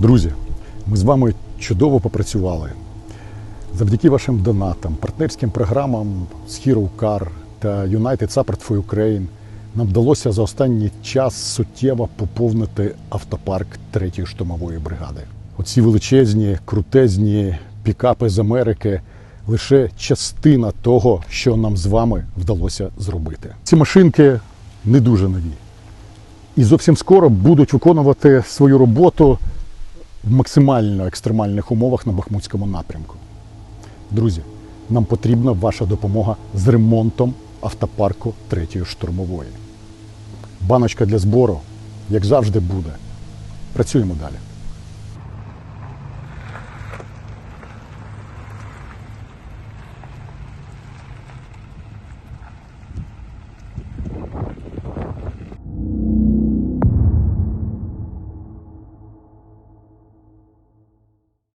Друзі, ми з вами чудово попрацювали. Завдяки вашим донатам, партнерським програмам з Hero Car та United Support for Ukraine нам вдалося за останній час суттєво поповнити автопарк 3-ї штурмової бригади. Оці величезні, крутезні пікапи з Америки лише частина того, що нам з вами вдалося зробити. Ці машинки не дуже нові і зовсім скоро будуть виконувати свою роботу в максимально екстремальних умовах на Бахмутському напрямку. Друзі, нам потрібна ваша допомога з ремонтом автопарку 3-ї штурмової. Баночка для збору, як завжди, буде. Працюємо далі.